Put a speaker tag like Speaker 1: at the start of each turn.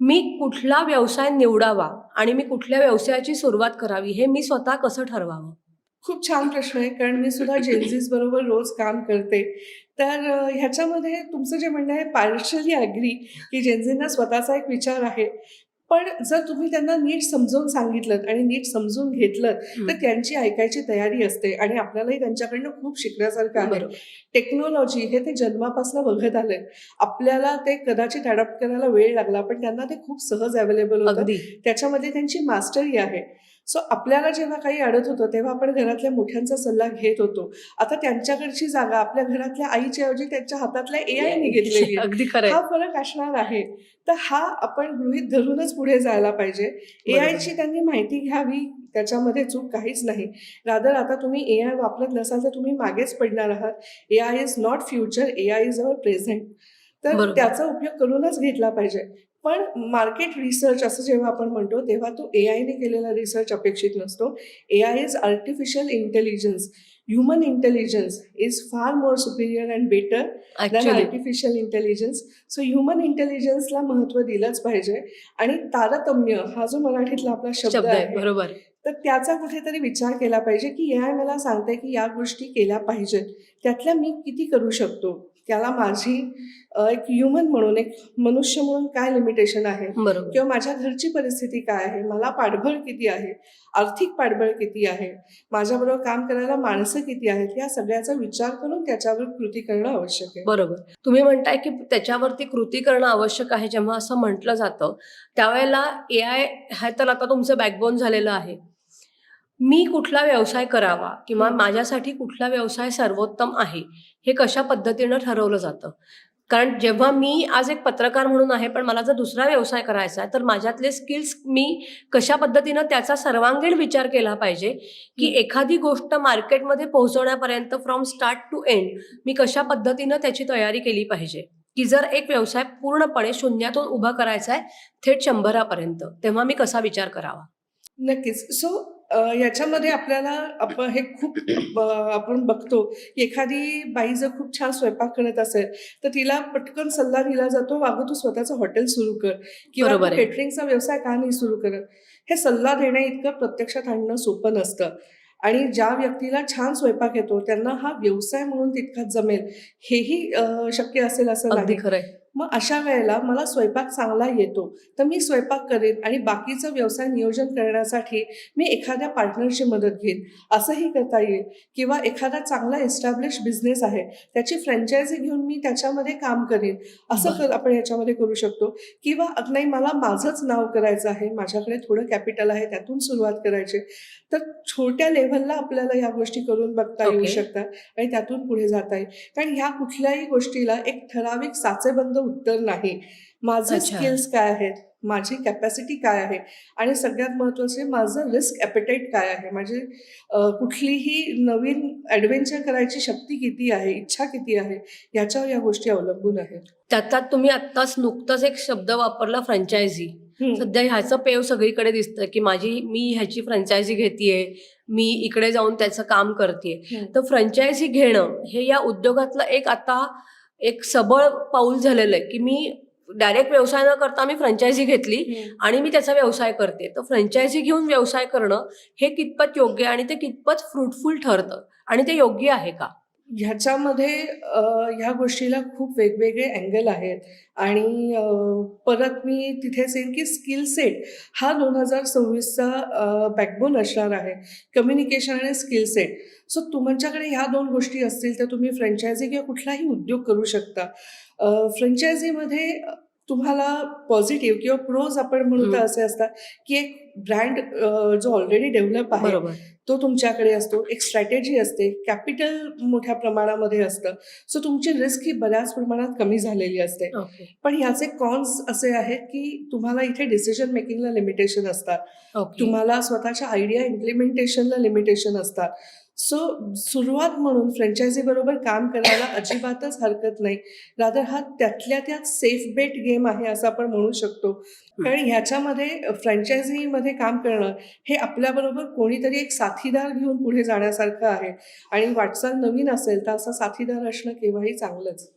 Speaker 1: मी कुठला व्यवसाय निवडावा आणि मी कुठल्या व्यवसायाची सुरुवात करावी हे मी स्वतः कसं ठरवावं?
Speaker 2: खूप छान प्रश्न आहे कारण मी सुद्धा जेन्झीस बरोबर रोज काम करते. तर ह्याच्यामध्ये तुमचं जे म्हणणं आहे पार्शली ॲग्री की जेन्झींना स्वतःचा एक विचार आहे. पण जर तुम्ही त्यांना नीट समजावून सांगितलं आणि नीट समजून घेतलं तर त्यांची ऐकायची तयारी असते आणि आपल्यालाही त्यांच्याकडनं खूप शिकण्यासारखं आहे. टेक्नॉलॉजी हे ते जन्मापासून बघत आले आपल्याला ते कदाचित अडॉप्ट करायला वेळ लागला पण त्यांना ते खूप सहज अवेलेबल होतं. त्याच्यामध्ये त्यांची मास्टरी आहे. सो आपल्याला जेव्हा काही अडत होतं तेव्हा आपण घरातल्या मोठ्यांचा सल्ला घेत होतो. आता त्यांच्याकडची जागा आपल्या घरातल्या आईच्या ऐवजी त्यांच्या हातातल्या ए आयने घेतलेली
Speaker 1: अगदी
Speaker 2: हा फरक असणार आहे. तर हा आपण गृहित धरूनच पुढे जायला पाहिजे. ए. आयची त्यांनी माहिती घ्यावी त्याच्यामध्ये चूक काहीच नाही. रादर आता तुम्ही ए आय वापरत नसाल तर तुम्ही मागेच पडणार आहात. A I is not future A I is our present तर. त्याचा उपयोग करूनच घेतला पाहिजे. पण मार्केट रिसर्च असं जेव्हा आपण म्हणतो तेव्हा तो ए आयने केलेला रिसर्च अपेक्षित नसतो. A I is artificial intelligence human intelligence is far more superior and better than artificial intelligence so human इंटेलिजन्सला महत्त्व दिलंच पाहिजे. आणि तारतम्य हा जो मराठीतला आपला शब्द
Speaker 1: आहे बरोबर.
Speaker 2: तर त्याचा कुठेतरी विचार केला पाहिजे की ए आय मला सांगते की या गोष्टी केल्या पाहिजेत. त्यातल्या मी किती करू शकतो? त्याला माझी एक ह्युमन म्हणून एक मनुष्य म्हणून काय लिमिटेशन आहे?
Speaker 1: बरोबर.
Speaker 2: किंवा माझ्या घरची परिस्थिती काय आहे? मला पाठबळ किती आहे? आर्थिक पाठबळ किती आहे? माझ्याबरोबर काम करायला माणसं किती आहेत? या सगळ्याचा विचार करून त्याच्यावर कृती करणं आवश्यक आहे.
Speaker 1: बरोबर. तुम्ही म्हणताय की त्याच्यावरती कृती करणं आवश्यक आहे जेव्हा असं म्हटलं जातं त्यावेळेला ए आय हा तर आता तुमचं बॅकबोन झालेलं आहे. मी कुठला व्यवसाय करावा किंवा. माझ्यासाठी कुठला व्यवसाय सर्वोत्तम आहे हे कशा पद्धतीनं ठरवलं जातं कारण जेव्हा मी आज एक पत्रकार म्हणून आहे पण मला जर दुसरा व्यवसाय करायचा आहे तर माझ्यातले स्किल्स मी कशा पद्धतीनं त्याचा सर्वांगीण विचार केला पाहिजे की. एखादी गोष्ट मार्केटमध्ये पोहोचवण्यापर्यंत फ्रॉम स्टार्ट टू एंड मी कशा पद्धतीनं त्याची तयारी केली पाहिजे की जर एक व्यवसाय पूर्णपणे शून्यातून उभा करायचा आहे थेट शंभरापर्यंत तेव्हा मी कसा विचार करावा
Speaker 2: नक्कीच सो याच्यामध्ये आपल्याला आपण हे खूप आपण बघतो की एखादी बाई जर खूप छान स्वयंपाक करत असेल तर तिला पटकन सल्ला दिला जातो वागू तू स्वतःचं हॉटेल सुरू कर किंवा. केटरिंगचा व्यवसाय का नाही सुरू करत? हे सल्ला देण्या इतकं प्रत्यक्षात आणणं सोपं नसतं. आणि ज्या व्यक्तीला छान स्वयंपाक येतो त्यांना हा व्यवसाय म्हणून तितकाच जमेल हेही शक्य असेल असं नाही.
Speaker 1: खरंय
Speaker 2: मग अशा वेळेला मला स्वयंपाक चांगला येतो. तर मी स्वयंपाक करेन आणि बाकीचं व्यवसाय नियोजन करण्यासाठी मी एखाद्या पार्टनरची मदत घेईन. असंही करता येईल. किंवा एखादा चांगला एस्टॅब्लिश बिझनेस आहे त्याची फ्रँचायझी घेऊन मी त्याच्यामध्ये काम करेन. असं. कर आपण याच्यामध्ये करू शकतो. किंवा अग नाही मला माझंच नाव करायचं आहे. माझ्याकडे थोडं कॅपिटल आहे त्यातून सुरुवात करायची. तर छोट्या लेव्हलला आपल्याला या गोष्टी करून बघता येऊ. शकतात आणि त्यातून पुढे जाता येईल. कारण ह्या कुठल्याही गोष्टीला एक ठराविक साचेबंद उत्तर नाही. माझे. स्किल्स काय आहेत? माझी कॅपॅसिटी काय आहे? आणि सगळ्यात महत्त्वाचे माझं रिस्क ॲपेटाईट काय आहे? माझी अ, कुठलीही नवीन ॲडव्हेंचर करायची शक्ती किती आहे? इच्छा किती आहे? याच्यावर या गोष्टी अवलंबून आहेत.
Speaker 1: त्याच्यात तुम्ही आत्ताच नुकताच एक शब्द वापरला फ्रँचायझी. सध्या ह्याचं पेव सगळीकडे दिसतं की माझी मी ह्याची फ्रँचायझी घेतेय मी इकडे जाऊन त्याचं काम करते. तर फ्रँचायझी घेणं हे या उद्योगातलं एक आता एक सबळ पाऊल झालेलं आहे की मी डायरेक्ट व्यवसाय न करता मी फ्रँचायझी घेतली. आणि मी त्याचा व्यवसाय करते तर फ्रँचायझी घेऊन व्यवसाय करणं हे कितपत योग्य आहे आणि ते कितपत फ्रुटफुल ठरतं आणि ते योग्य आहे का
Speaker 2: ह्याच्यामध्ये ह्या गोष्टीला खूप वेगवेगळे अँगल आहेत. आणि परत मी तिथे येईन की स्किल सेट हा दोन हजार सव्वीसचा बॅकबोन असणार आहे. कम्युनिकेशन आणि स्किल सेट सो तुमच्याकडे ह्या दोन गोष्टी असतील तर तुम्ही फ्रँचायझी किंवा कुठलाही उद्योग करू शकता. फ्रँचायझीमध्ये तुम्हाला पॉझिटिव्ह किंवा प्रोज आपण म्हणू तर. असे असतात की एक ब्रँड जो ऑलरेडी डेव्हलप आहे तो तुमच्याकडे असतो. एक स्ट्रॅटेजी असते. कॅपिटल मोठ्या प्रमाणामध्ये असतं. सो तुमची रिस्क ही बऱ्याच प्रमाणात कमी झालेली असते. पण ह्याचे कॉन्स असे आहेत की तुम्हाला इथे डिसिजन मेकिंगला लिमिटेशन असतात. तुम्हाला स्वतःच्या आयडिया इम्प्लिमेंटेशनला लिमिटेशन असतात. सो सुरुवात म्हणून फ्रँचायझी बरोबर काम करायला अजिबातच हरकत नाही. रादर हा त्यातल्या त्यात सेफ बेट गेम आहे असं आपण म्हणू शकतो. कारण ह्याच्यामध्ये फ्रँचायझीमध्ये काम करणं हे आपल्याबरोबर कोणीतरी एक साथीदार घेऊन पुढे जाण्यासारखं आहे. आणि वाटचाल नवीन असेल तर असा साथीदार असणं केव्हाही चांगलंच.